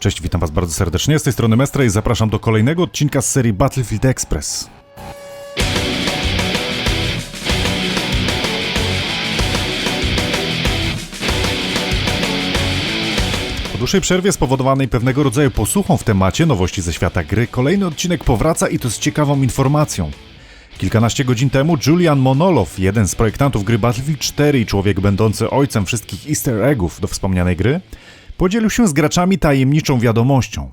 Cześć, witam Was bardzo serdecznie. Z tej strony Mestra i zapraszam do kolejnego odcinka z serii Battlefield Express. Po dłuższej przerwie spowodowanej pewnego rodzaju posłuchą w temacie nowości ze świata gry, kolejny odcinek powraca i to z ciekawą informacją. Kilkanaście godzin temu Julian Monolow, jeden z projektantów gry Battlefield 4 i człowiek będący ojcem wszystkich easter eggów do wspomnianej gry, podzielił się z graczami tajemniczą wiadomością.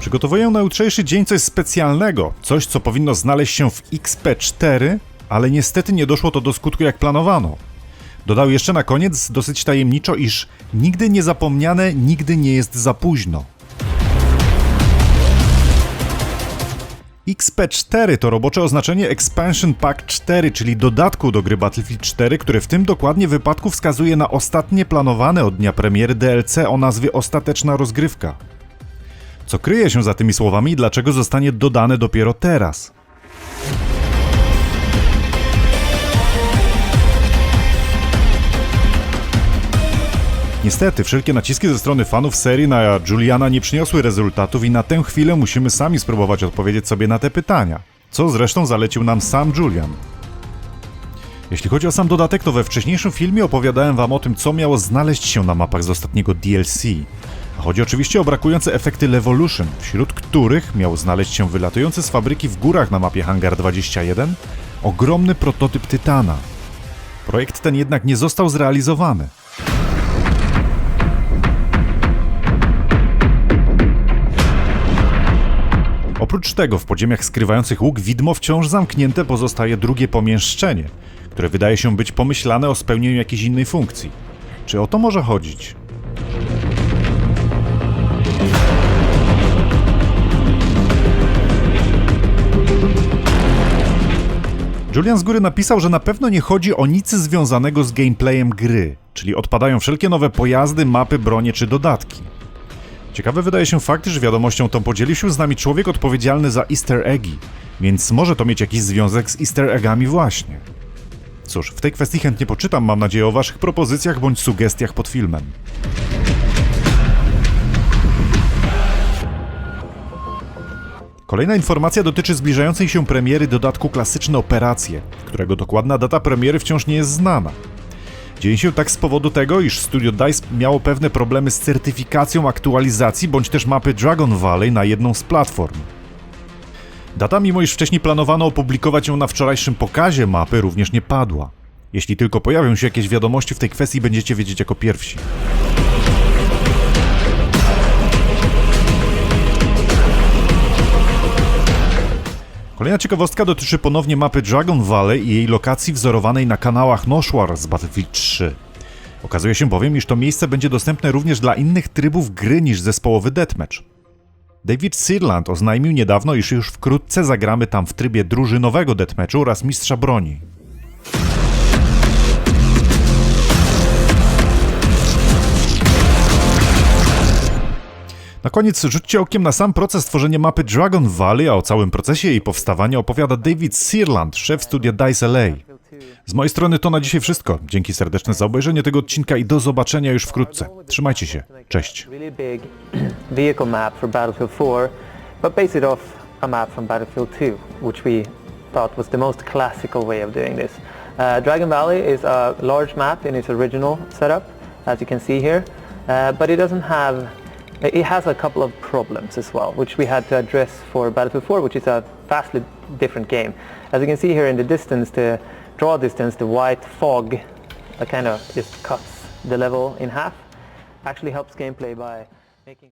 Przygotowuję na jutrzejszy dzień coś specjalnego, coś co powinno znaleźć się w XP4, ale niestety nie doszło to do skutku jak planowano. Dodał jeszcze na koniec dosyć tajemniczo, iż nigdy nie zapomniane, nigdy nie jest za późno. XP4 to robocze oznaczenie Expansion Pack 4, czyli dodatku do gry Battlefield 4, które w tym dokładnie wypadku wskazuje na ostatnie planowane od dnia premiery DLC o nazwie Ostateczna Rozgrywka. Co kryje się za tymi słowami i dlaczego zostanie dodane dopiero teraz? Niestety, wszelkie naciski ze strony fanów serii na Juliana nie przyniosły rezultatów i na tę chwilę musimy sami spróbować odpowiedzieć sobie na te pytania. Co zresztą zalecił nam sam Julian. Jeśli chodzi o sam dodatek, to we wcześniejszym filmie opowiadałem wam o tym, co miało znaleźć się na mapach z ostatniego DLC. A chodzi oczywiście o brakujące efekty Levolution, wśród których miał znaleźć się wylatujący z fabryki w górach na mapie Hangar 21 ogromny prototyp Tytana. Projekt ten jednak nie został zrealizowany. Oprócz tego w podziemiach skrywających łuk widmo wciąż zamknięte pozostaje drugie pomieszczenie, które wydaje się być pomyślane o spełnieniu jakiejś innej funkcji. Czy o to może chodzić? Julian z góry napisał, że na pewno nie chodzi o nic związanego z gameplayem gry, czyli odpadają wszelkie nowe pojazdy, mapy, bronie czy dodatki. Ciekawy wydaje się fakt, że wiadomością tą podzielił się z nami człowiek odpowiedzialny za easter eggi, więc może to mieć jakiś związek z easter eggami właśnie. Cóż, w tej kwestii chętnie poczytam, mam nadzieję, o waszych propozycjach bądź sugestiach pod filmem. Kolejna informacja dotyczy zbliżającej się premiery dodatku Klasyczne Operacje, którego dokładna data premiery wciąż nie jest znana. Dzieje się tak z powodu tego, iż studio DICE miało pewne problemy z certyfikacją aktualizacji bądź też mapy Dragon Valley na jedną z platform. Data, mimo iż wcześniej planowano opublikować ją na wczorajszym pokazie mapy, również nie padła. Jeśli tylko pojawią się jakieś wiadomości w tej kwestii, będziecie wiedzieć jako pierwsi. Kolejna ciekawostka dotyczy ponownie mapy Dragon Valley i jej lokacji wzorowanej na kanałach Noshwar z Battlefield 3. Okazuje się bowiem, iż to miejsce będzie dostępne również dla innych trybów gry niż zespołowy deathmatch. David Searland oznajmił niedawno, iż już wkrótce zagramy tam w trybie drużynowego deathmatchu oraz mistrza broni. Na koniec rzućcie okiem na sam proces tworzenia mapy Dragon Valley, a o całym procesie jej powstawania opowiada David Searland, szef studia DICE LA. Z mojej strony to na dzisiaj wszystko. Dzięki serdeczne za obejrzenie tego odcinka i do zobaczenia już wkrótce. Trzymajcie się. Cześć. really big vehicle map for Battlefield 4, but base it off a map from Battlefield 2, which we thought was the most classical way of doing this. Uh, Dragon Valley is a large map in its original setup, as you can see here, uh, but it doesn't have, it has a couple of problems as well, which we had to address for Battlefield 4, which is a vastly different game. As you can see here in the distance, the draw distance, the white fog that kind of just cuts the level in half, actually helps gameplay by making